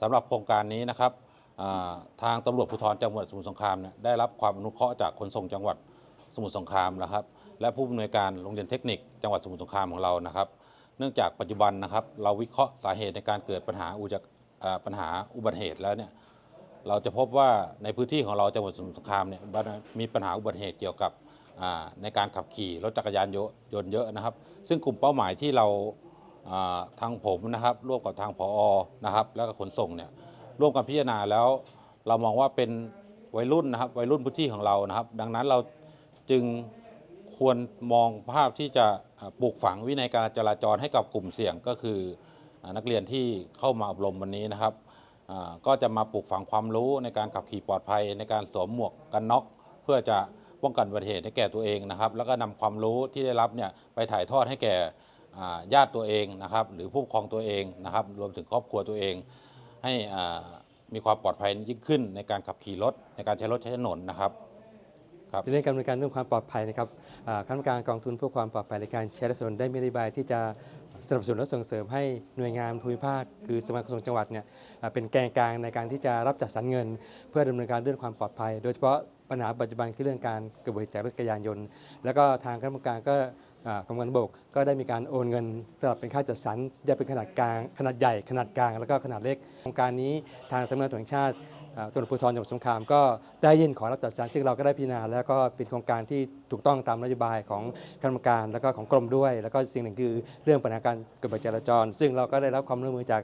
สำหรับโครงการนี้นะครับทางตำรวจภูธรจังหวัดสมุทรสงครามเนี่ยได้รับความอนุเคราะห์จากขนส่งจังหวัดสมุทรสงครามนะครับ และผู้อำนวยการโรงเรียนเทคนิค จังหวัดสมุทรสงครามของเรานะครับ เนื่องจากปัจจุบันนะครับ เราวิเคราะห์สาเหตุในการเกิดปัญหาอุจากอ่าปัญหาอุบัติเหตุแล้วเนี่ยเราจะพบว่าในพื้นที่ของเราจังหวัดสมุทรสงครามเนี่ยมีปัญหาอุบัติเหตุเกี่ยวกับในการขับขี่รถจักรยานยนต์เยอะนะครับ ซึ่งกลุ่มเป้าหมายที่เรา ทางผมนะครับร่วมกับทางผอนะครับ แล้วก็ขนส่งเนี่ยร่วมกันพิจารณาแล้ว เรามองว่าเป็นวัยรุ่นนะครับวัยรุ่นพื้นที่ของเรานะครับ ดังนั้นเราจึงควรมองภาพที่จะปลูกฝังวินัยการจราจรให้กับกลุ่มเสี่ยงก็คือนักเรียนที่เข้ามาอบรมวันนี้นะครับก็จะมาปลูกฝังความรู้ในการขับขี่ปลอดภัย ในการสวมหมวกกันน็อก เพื่อจะป้องกันอุบัติเหตุให้แก่ตัวเองนะครับ แล้วก็นำความรู้ที่ได้รับเนี่ยไปถ่ายทอดให้แก่ ญาติตัวเองนะครับ หรือผู้ปกครองตัวเองนะครับ รวมถึงครอบครัวตัวเอง ให้มีความปลอดภัยยิ่งขึ้นในการขับขี่รถในการใช้รถใช้ถนนนะครับในเรื่องการดำเนินการเรื่องความปลอดภัยนะครับคณะกรรมการกองทุนเพื่อความปลอดภัยในการใช้รถยนต์ได้มีนโยบายที่จะสนับสนุนและส่งเสริมให้หน่วยงานภูมิภาคคือสมาคมขนส่งจังหวัดเนี่ยเป็นแกนกลางในการที่จะรับจัดสรรเงิน เพื่อดำเนินการเรื่องความปลอดภัย โดยเฉพาะปัญหาปัจจุบันคือเรื่องการเกิดอุบัติเหตุจากรถจักรยานยนต์ แล้วก็ทางคณะกรรมการก็ กรมการบกก็ได้มีการโอนเงินสำหรับเป็นค่าจัดสรรแยกเป็นขนาดกลางขนาดใหญ่ขนาดกลาง แล้วก็ขนาดเล็กโครงการนี้ทางสำนักงานตำรวจแห่งชาติ ตำรวจภูธรจังหวัดสงขลาก็ได้ยื่นขอรับจัดสรรซึ่งเราก็ได้พิจารณาแล้วก็เป็นโครงการที่ถูกต้องตามนโยบายของคณะกรรมการแล้วก็ของกรมด้วย แล้วก็สิ่งหนึ่งคือเรื่องปัญหาการเกิดอุบัติเหตุจราจร ซึ่งเราก็ได้รับความร่วมมือจาก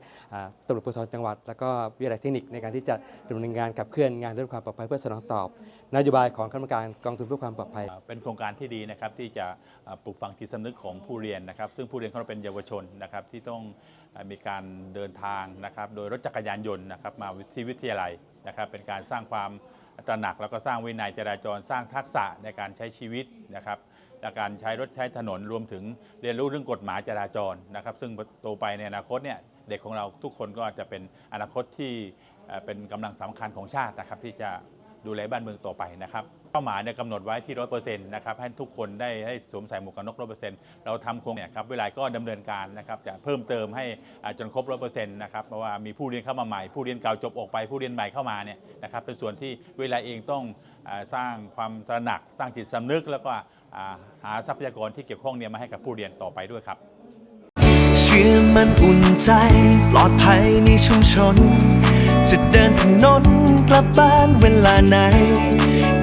ตำรวจภูธรจังหวัด แล้วก็วิทยาลัยเทคนิคในการที่จะดำเนินงานขับเคลื่อนงานเรื่องความปลอดภัยเพื่อสนองตอบนโยบายของคณะกรรมการกองทุนเพื่อความปลอดภัย เป็นโครงการที่ดีนะครับที่จะปลูกฝังจิตสำนึกของผู้เรียนนะครับ ซึ่งผู้เรียนเขาเป็นเยาวชนนะครับที่ต้องมีการเดินทางนะครับ โดยรถจักรยานยนต์นะครับมาที่วิทยาลัยนะครับเป็นการสร้างความตระหนักแล้วก็สร้างวินัยจราจรสร้างทักษะในการใช้ชีวิตนะครับและการใช้รถใช้ถนนรวมถึงเรียนรู้เรื่องกฎหมายจราจรนะครับ ซึ่งโตไปในอนาคตเนี่ยเด็กของเราทุกคนก็จะเป็นอนาคตที่เอ่อเป็นกำลังสำคัญของชาตินะครับที่จะ ดูแลบ้านเมืองต่อไปนะครับเป้าหมายเนี่ยกำหนดไว้ที่ร้อยเปอร์เซ็นต์นะครับให้ทุกคนได้ให้สวมใส่หมวกกันน็อกร้อยเปอร์เซ็นต์เราทำโครงเนี่ยครับเวลาก็ดำเนินการนะครับจะเพิ่มเติมให้จนครบร้อยเปอร์เซ็นต์นะครับเพราะว่ามีผู้เรียนเข้ามาใหม่ ผู้เรียนเก่าจบออกไปผู้เรียนใหม่เข้ามาเนี่ยนะครับเป็นส่วนที่เวลาเองต้องสร้างความตระหนัก สร้างจิตสำนึก แล้วก็หาทรัพยากรที่เกี่ยวข้องเนี่ยมาให้กับผู้เรียนต่อไปด้วยครับเชื่อมันอุ่นใจปลอดภัยในชุมชนจะเดิน นนกลับบ้านเวลาไหน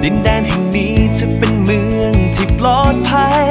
ดินแดนแห่งนี้จะเป็นเมืองที่ปลอดภัย